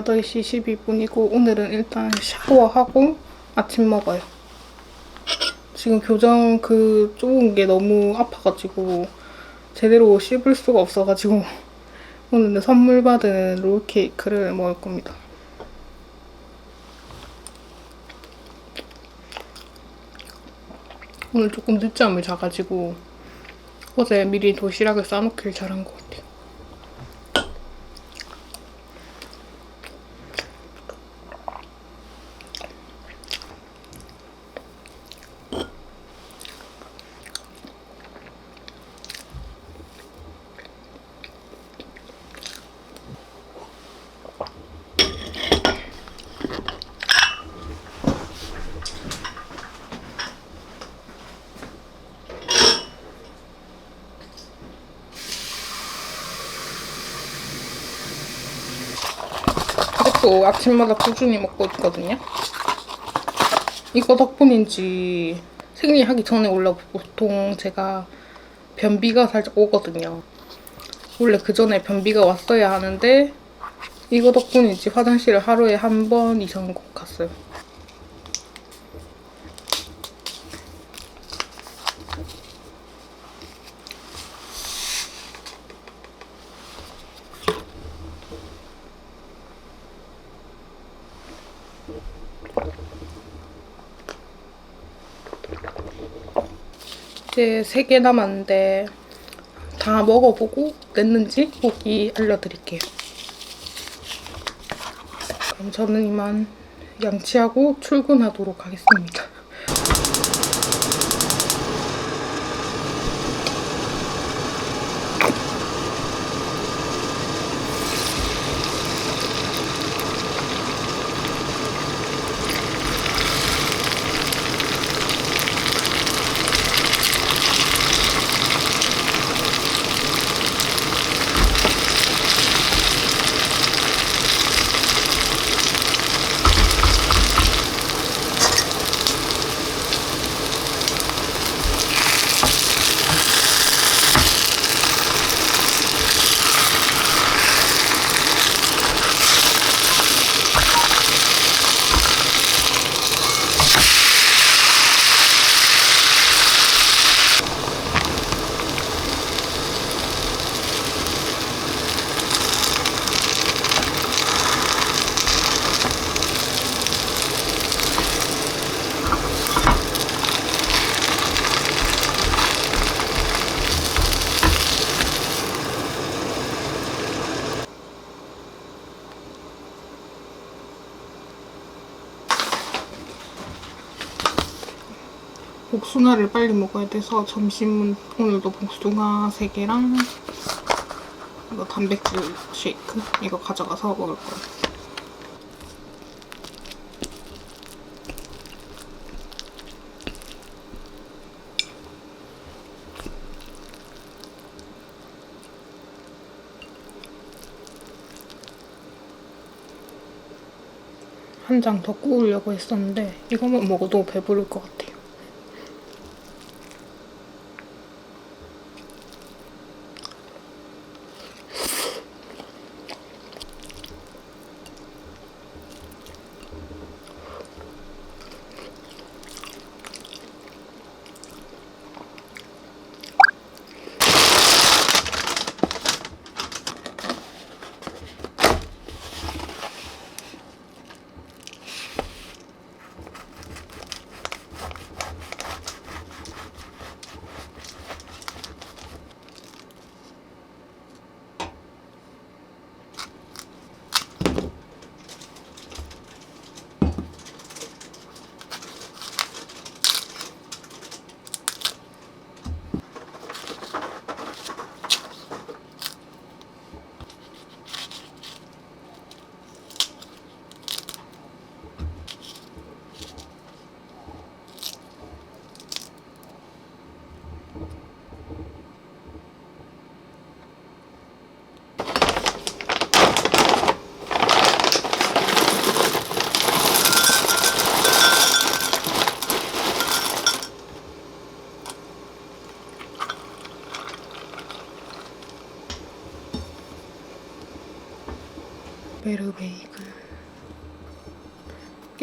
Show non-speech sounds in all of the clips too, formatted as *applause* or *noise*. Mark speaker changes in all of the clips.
Speaker 1: 지금 8시 12분이고 오늘은 일단 샤워하고 아침 먹어요. 지금 교정 그 좁은 게 너무 아파가지고 제대로 씹을 수가 없어가지고 오늘은 선물 받은 롤케이크를 먹을 겁니다. 오늘 조금 늦잠을 자가지고 어제 미리 도시락을 싸놓길 잘한 것 같아요. 이것도 아침마다 꾸준히 먹고 있거든요. 이거 덕분인지 생리하기 전에 원래 보통 제가 변비가 살짝 오거든요. 원래 그 전에 변비가 왔어야 하는데 이거 덕분인지 화장실을 하루에 한 번 이상 꼭 갔어요. 이제 3개 남았는데 다 먹어보고 냈는지 후기 알려드릴게요. 그럼 저는 이만 양치하고 출근하도록 하겠습니다. 복숭아를 빨리 먹어야 돼서 점심은 오늘도 복숭아 3개랑 이거 단백질 쉐이크 이거 가져가서 먹을 거예요. 한 장 더 구우려고 했었는데 이거만 먹어도 배부를 것 같아요.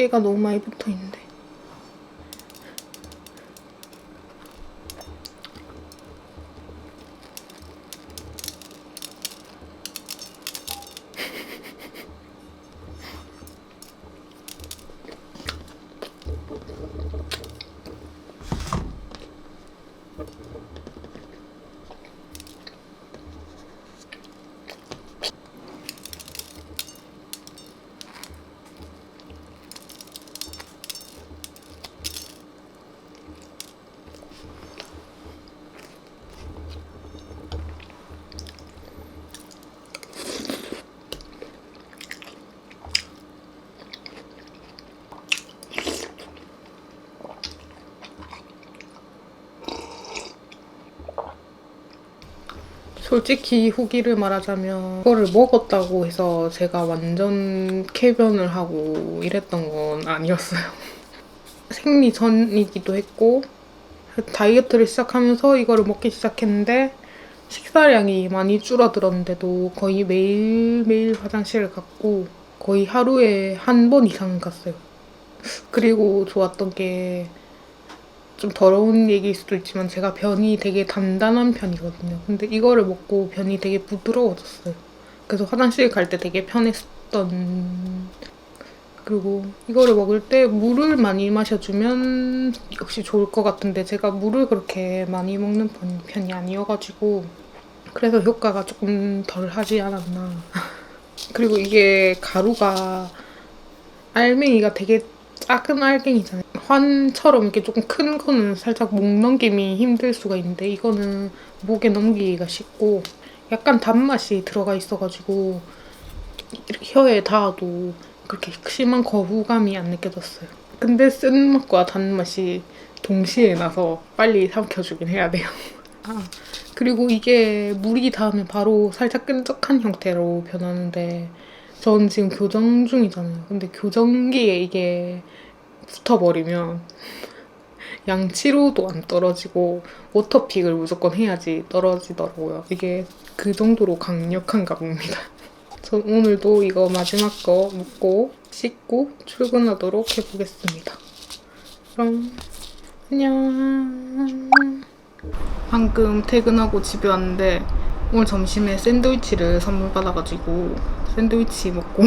Speaker 1: 깨가 너무 많이 붙어 있는 솔직히 후기를 말하자면 그거를 먹었다고 해서 제가 완전 쾌변을 하고 이랬던 건 아니었어요. *laughs* 생리 전이기도 했고 다이어트를 시작하면서 이거를 먹기 시작했는데 식사량이 많이 줄어들었는데도 거의 매일매일 화장실을 갔고 거의 하루에 한 번 이상 갔어요. 그리고 좋았던 게 좀 더러운 얘기일 수도 있지만 제가 변이 되게 단단한 편이거든요. 근데 이거를 먹고 변이 되게 부드러워졌어요. 그래서 화장실 갈 때 되게 편했던 그리고 이거를 먹을 때 물을 많이 마셔주면 역시 좋을 것 같은데 제가 물을 그렇게 많이 먹는 편- 편이 아니어가지고 그래서 효과가 조금 덜 하지 않았나. *laughs* 그리고 이게 가루가 알맹이가 되게 작은 알갱이잖아요. 환처럼 이렇게 조금 큰 거는 살짝 목 넘김이 힘들 수가 있는데 이거는 목에 넘기기가 쉽고 약간 단맛이 들어가 있어가지고 이렇게 혀에 닿아도 그렇게 심한 거부감이 안 느껴졌어요. 근데 쓴맛과 단맛이 동시에 나서 빨리 삼켜주긴 해야 돼요. 아, 그리고 이게 물이 닿으면 바로 살짝 끈적한 형태로 변하는데 전 지금 교정 중이잖아요. 근데 교정기에 이게 붙어버리면 양치로도 안 떨어지고 워터픽을 무조건 해야지 떨어지더라고요. 이게 그 정도로 강력한가 봅니다. *laughs* 전 오늘도 이거 마지막 거 먹고 씻고 출근하도록 해보겠습니다. 그럼 안녕. 방금 퇴근하고 집에 왔는데 오늘 점심에 샌드위치를 선물 받아가지고 샌드위치 먹고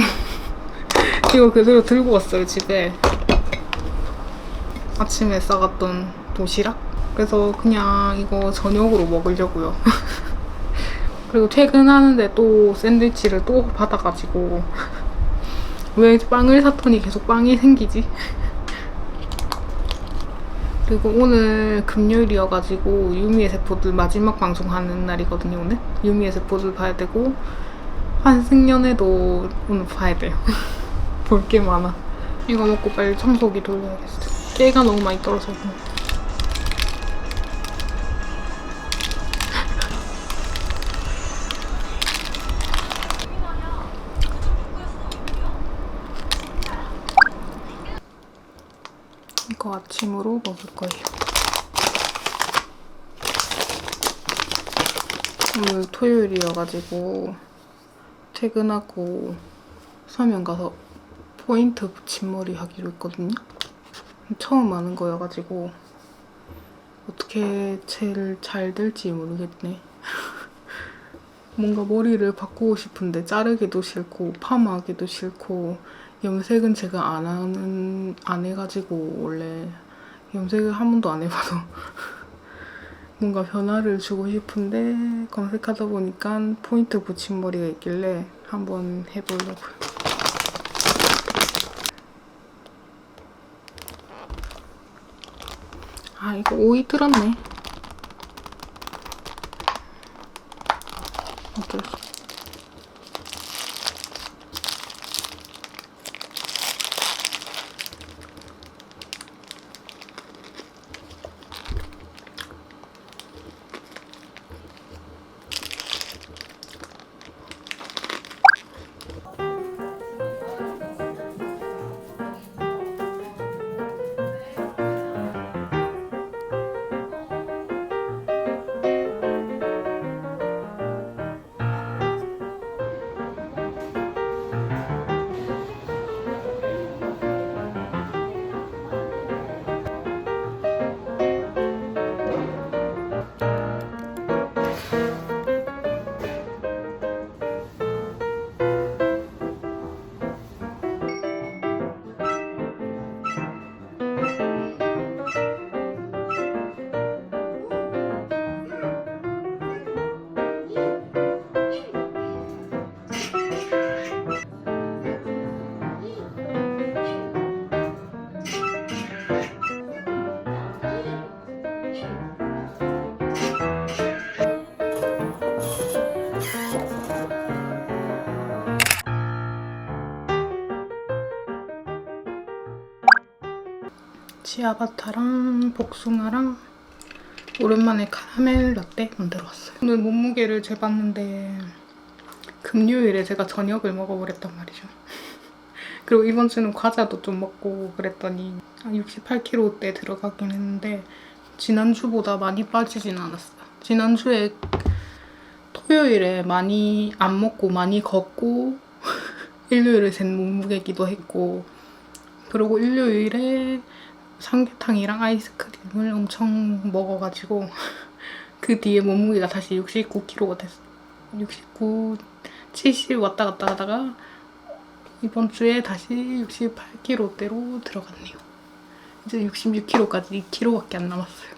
Speaker 1: *laughs* 이거 그대로 들고 왔어요 집에. 아침에 싸갔던 도시락? 그래서 그냥 이거 저녁으로 먹으려고요. *laughs* 그리고 퇴근하는데 또 샌드위치를 또 받아가지고 *laughs* 왜 빵을 샀더니 계속 빵이 생기지? 그리고 오늘 금요일이어가지고 유미의 세포들 마지막 방송하는 날이거든요 오늘. 유미의 세포들 봐야 되고 환승연애도 오늘 봐야 돼요. *laughs* 볼 게 많아. 이거 먹고 빨리 청소기 돌려야겠어. 깨가 너무 많이 떨어져서. *laughs* 이거 아침으로 먹을 거예요. 오늘 토요일이어가지고 퇴근하고 서면 가서 포인트 붙임머리 하기로 했거든요. 처음 하는 거여가지고 어떻게 제일 잘 될지 모르겠네. *laughs* 뭔가 머리를 바꾸고 싶은데 자르기도 싫고 파마하기도 싫고 염색은 제가 안 하는 안 해가지고 원래 염색을 한 번도 안 해봐서 *laughs* 뭔가 변화를 주고 싶은데 검색하다 보니까 포인트 붙임머리가 있길래 한번 해보려고요. 아 이거 오이 들었네. 어쩔 수. 치아바타랑 복숭아랑 오랜만에 카라멜 라떼 만들어 왔어요. 오늘 몸무게를 재봤는데 금요일에 제가 저녁을 먹어버렸단 말이죠. *laughs* 그리고 이번 주는 과자도 좀 먹고 그랬더니 68kg대 들어가긴 했는데 지난주보다 많이 빠지진 않았어요. 지난주에 토요일에 많이 안 먹고 많이 걷고 *laughs* 일요일에 잰 몸무게기도 했고 그리고 일요일에 삼계탕이랑 아이스크림을 엄청 먹어가지고 *laughs* 그 뒤에 몸무게가 다시 69kg가 됐어. 69, 70 왔다 갔다 하다가 이번 주에 다시 68kg대로 들어갔네요. 이제 66kg까지 2kg밖에 안 남았어요.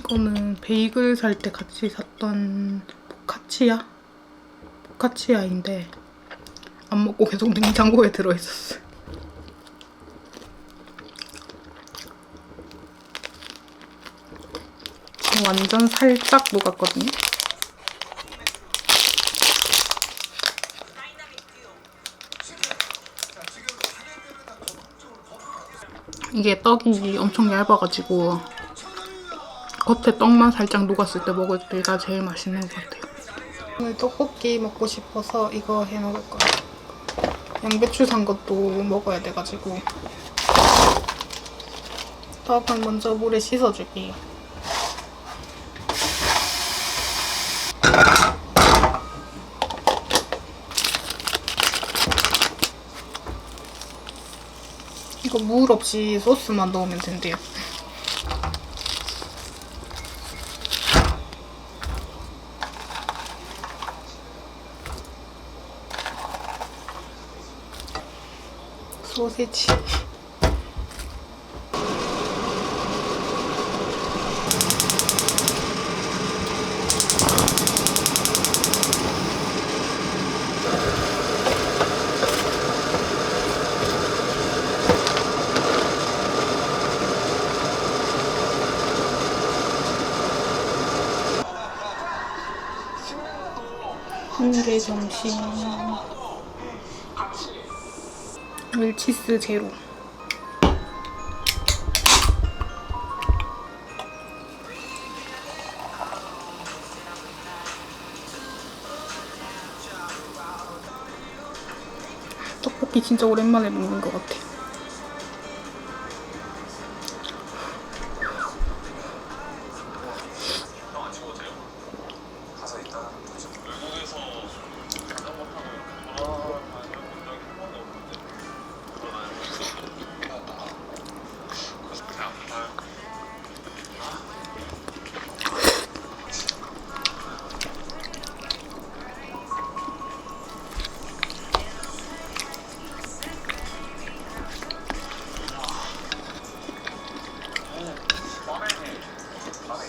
Speaker 1: 이거는 베이글 살 때 같이 샀던 포카치아? 포카치아인데 안 먹고 계속 냉장고에 들어있었어요. 완전 살짝 녹았거든요. 이게 떡이 엄청 얇아가지고 겉에 떡만 살짝 녹았을 때 먹을 때가 제일 맛있는 것 같아요. 오늘 떡볶이 먹고 싶어서 이거 해 먹을 거예요. 양배추 산 것도 먹어야 돼가지고 떡은 먼저 물에 씻어줄게요. 이거 물 없이 소스만 넣으면 된대요. 소세지. 한개 점심. 웰치스 제로. 떡볶이 진짜 오랜만에 먹는 것 같아.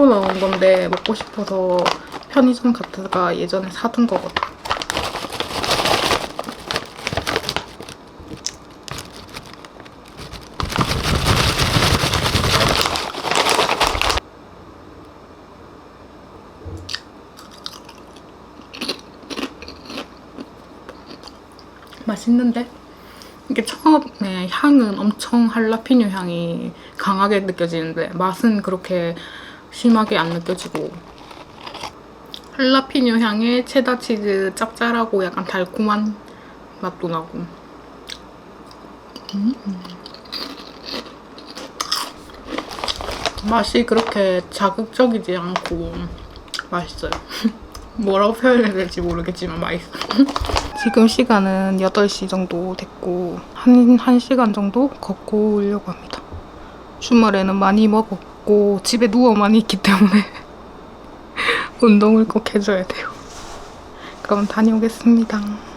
Speaker 1: 새로 나온 건데 먹고 싶어서 편의점 갔다가 예전에 사둔 거거든. 맛있는데? 이게 처음에 향은 엄청 할라피뇨 향이 강하게 느껴지는데 맛은 그렇게 심하게 안 느껴지고 할라피뇨 향에 체다 치즈 짭짤하고 약간 달콤한 맛도 나고 음. 맛이 그렇게 자극적이지 않고 맛있어요. *laughs* 뭐라고 표현해야 될지 모르겠지만 맛있어. *laughs* 지금 시간은 8시 정도 됐고 한, 한 시간 정도 걷고 오려고 합니다. 주말에는 많이 먹 었고 집에 누워만 있기 때문에 *laughs* 운동을 꼭 해줘야 돼요. 그럼 다녀오겠습니다.